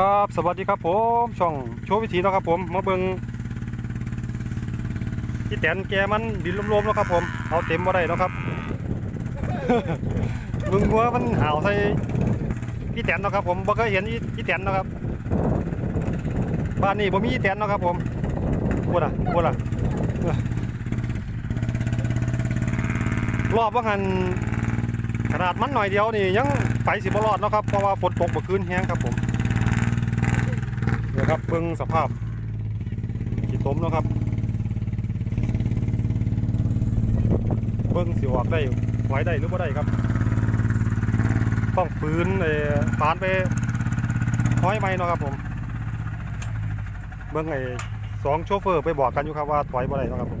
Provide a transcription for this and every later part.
ครับสวัสดีครับผมช่องโชว์วิธีนะครับผมมาเบิงที่แตนแกมันดินรวมๆเนาะครับผมเอาเต็มมาได้เนาะครับมึงหัวมันห่าวใส่พี่แตนนะครับผมบ่เคยเห็นอีพี่แตนนะครับบ้านนี้บ่มีอีแตนนะครับผมพูดอะพูดอะรอบว่าหันขนาดมันหน่อยเดียวนี่ยังไปสิบรอดเนาะครับเพราะว่าฝนตกเมื่อคืนแห้งครับผม เดี๋ยวครับเบิ่งสภาพขี้ต้มนะครับเบิ่งสิออกได้ไหวได้หรือบ่ได้ครับ ต้องฝืนเอ่อปานไปห้อยไม้เนาะครับผม เบิ่งไอ้สองโชเฟอร์ไปบอกกันอยู่ครับว่าถอยบ่ได้นะครับผม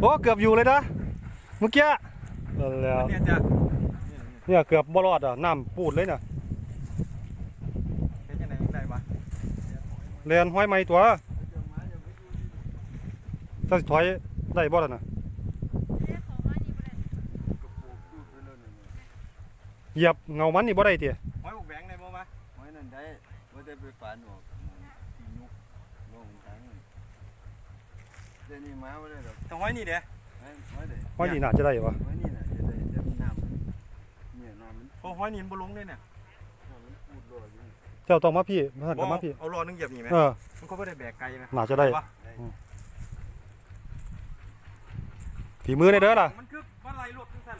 โอ้เกือบอยู่เลยนะเมื่อกี้นั่นแล้ว เนี่ยจะเนี่ยเกือบบ่รอดอะน้ำปูดเลยน่ะเป็นยังไงได้ปะเรียนห้อยไม้ตัวถ้าสิถอยได้บ่ล่ะน่ะเหยียบเงามันนี่บ่ได้ติหอยบุกแบงได้บ่มะไว้นั่นได้ว่าได้ไปฝันออกที่ยุกลงทั้งเดี๋ยวนี้มาไม่ได้หรอกต้องหอยนี่เด้ไม่ไม่ได้ห้อยนี่น่าจะได้วะไว้นี่น่ะจะได้จะมีน้ำเนี่ยน้ำมัน เพราะหอยนี่มันบ่ลงเลยเนี่ยน้ำมันพูดรออยู่เจ้าต้องมาพี่มาหันกลับมาพี่ เอารอนึงเหยียบนี่ไหมเออ มันก็ไม่ได้แบกไกลไหมน่าจะได้ปะฝีมือในเด้อล่ะ มันคือว่าไรรถทั้งสั้น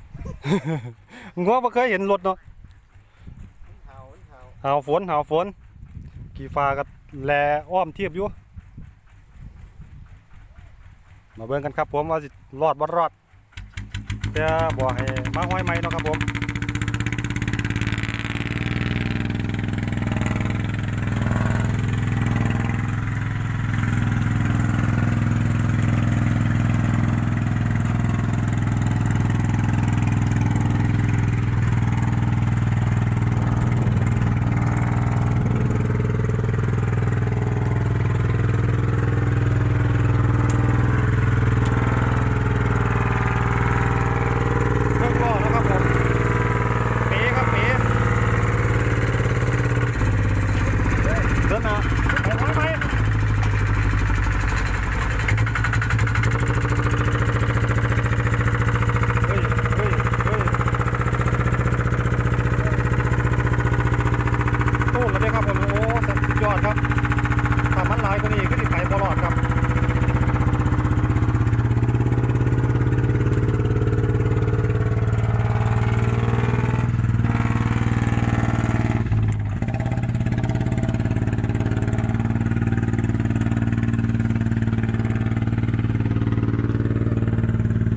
มึงว่าบ่เคยเห็นรถเนาะมันเท้ามันเท้าหาวฝนหาวฝน กี่ฟ้ากับแลอ้อมเทียบอยู่ มาเบิ่งกันครับผมว่าสิรอดบ่รอดแต่บ่ให้มาห้อยไม้เนาะครับผม เครื่องล้อนะครับผมเป๋ครับเป๋เดินหน้าไปทางไหนเฮ้ยเฮ้ยเฮ้ย ตู้แล้วเด้ครับผมโอ้สุดยอดครับถ้ามันหลายกว่านี้ก็สิดไปบ่รอดครับ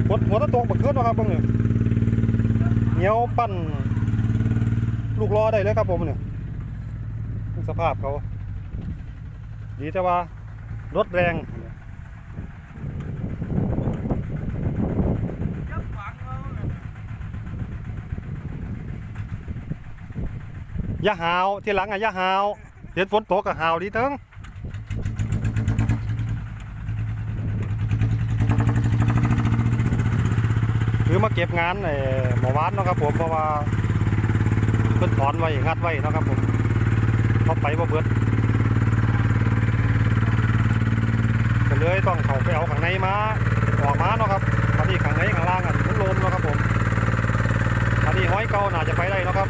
หัวหัวตะตกบักเคิร์นะครับผมเนี่ยเหนียวปั้นลูกล้อได้เลยครับผมเนี่ย สภาพเขา ดีแต่ว่ารถแรงยับฝังเราหาวที่หลังอะย่าหาวเห็นฝนตกก็หาวดีเทั้งคือมาเก็บงานไอ้หมอวานเนาะครับผมเพราะว่าเพิ่นถอนไว้งัดไว้เนาะครับผม เขาไปบ่เบิดก็เลยต้องเข้าไปเอาข้างในมาออกมาเนาะครับมาที่ข้างในข้างล่างอะมันโลมเนาะครับผมอันนี้ห้อยเก่าน่าจะไปได้เนาะครับ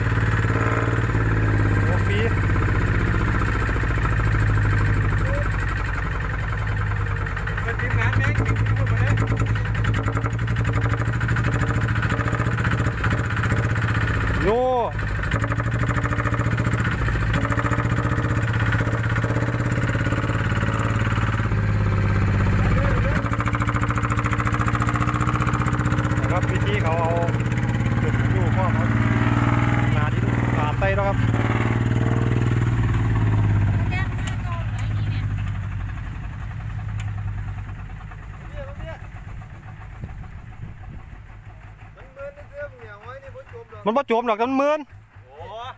มันบ่จมหรอกมันเมินโอ้น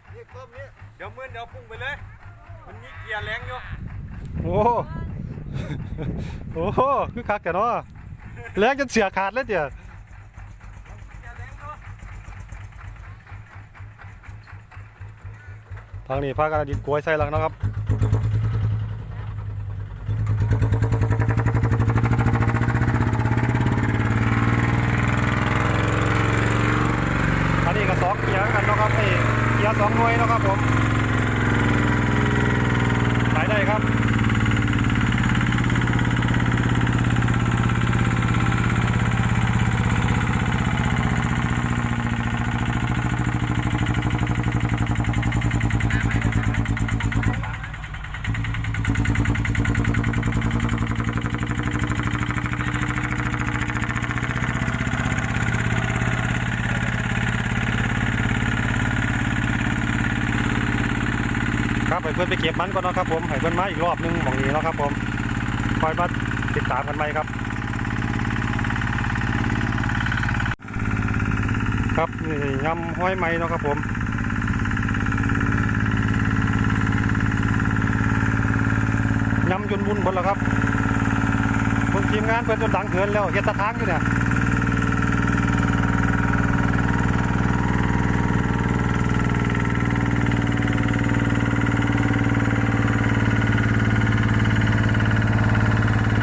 เดี๋ยวเมินเดี๋ยวพุ่งไปเลย มันมีเกียร์แรงอยู่โอ้โหโอ้โหคือคักแต่เนาะแรงจนเสียขาดเลยเดี๋ยวทางนี้พากันดินกล้วยใส่หลังนะครับ ยร์กันนะครับนี่เกียร์สองหน่วยนะครับผมขายได้ครับ ให้เพื่อนไปเก็บมันก่อนนะครับผมให้เพื่อนมาอีกรอบหนึงหมองนี้นะครับผมคอยมาติดตามกันใหมครับ ครับนี่ยำห้อยไหม้นะครับผมยำจนวุ่นหมดแล้วครับเพิ่งทีมงานเพื่อนจนดังเกินแล้วเฮ็ดตะทางอยู่เนี่ย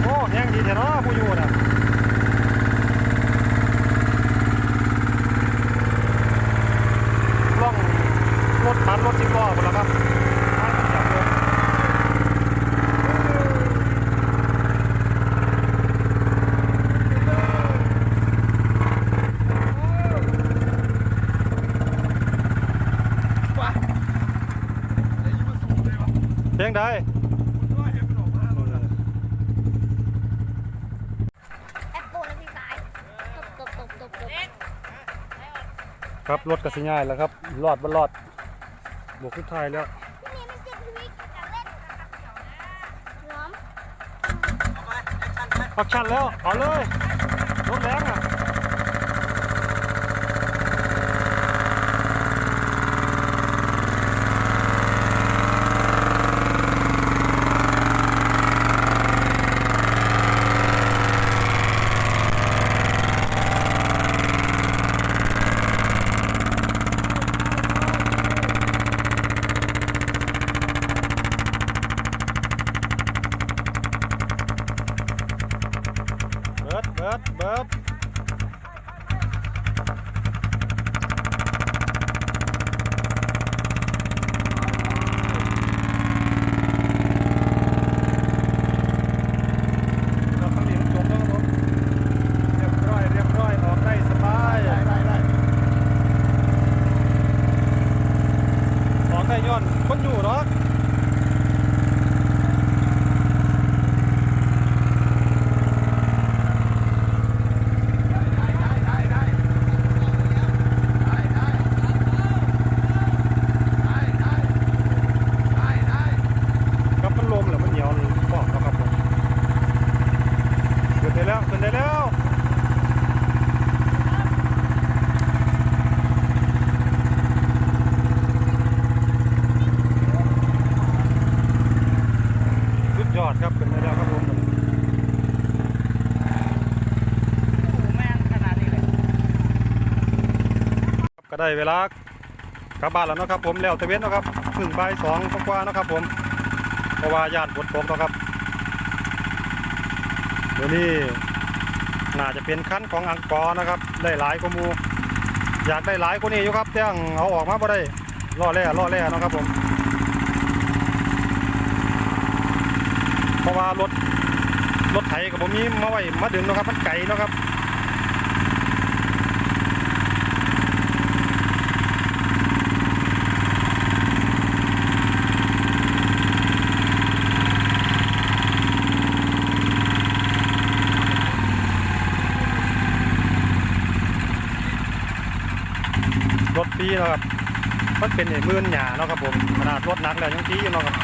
โอ้แห้งดีแท้เนาะผู้อยู่น่ะล่องรถมันรถสิบล้อหมดแล้วครับให้มันจับเลย เพียงใดแอปโปแล้วพี่สายตบตบตบตบครับรถกระสิง่ายแล้วครับรอดบ่รอดบวกสุดท้ายแล้วพี่นี่มันเจ็บชีวิตจะเล่นน้อมเอาไปแอคชั่นไปออกชันแล้วเอาเลยรถแรงอะ เบิดเบิดเบิดเราทั้งนี้มันจบแล้วครับผมเรียบร้อยเรียบร้อยออกได้สบายได้ได้ได้ออกได้ย้อน คนอยู่เนาะ ครับมันลมเหรือมันเหนียวนี่บอกแล้วครับผมขึ้นได้แล้วขึ้นได้แล้วสุดยอดครับขึ้นได้แล้วครับผม แม่งขนาดนี้เลย ครับ ก็ได้เวลากลับบ้านแล้วนะครับ ผมแล้วตะเวนนะครับถึงบ่ายสองกว่านะครับ ผมเพราะว่าญาติฝนตกนะครับเดี๋ยวนี้น่าจะเป็นขั้นของอังกอร์นะครับ ได้หลายกว่ามูอยากได้หลายกว่านี้อยู่ครับแต่ยงเอาออกมาบ่ได้ล่อแร่ล่อแร่เนาะครับผมเพราะว่ารถรถไถกับผมมีมาไว้มาดึงนะครับมันไก่เนาะครับ รถฟรี เนาะครับมันเป็นไอ้มื่นหยาเนาะครับผมขนาดรถหนักแล้วยังฟรีอยู่เนาะครับ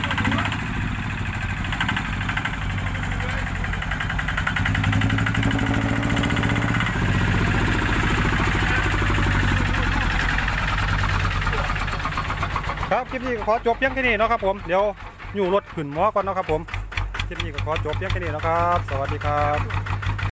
ครับคลิปนี้ก็ขอจบเพียงแค่นี้เนาะครับผมเดี๋ยวอยู่รถขึ้นหมอก่อนเนาะครับผมคลิปนี้ก็ขอจบเพียงแค่นี้เนาะครับ สวัสดีครับ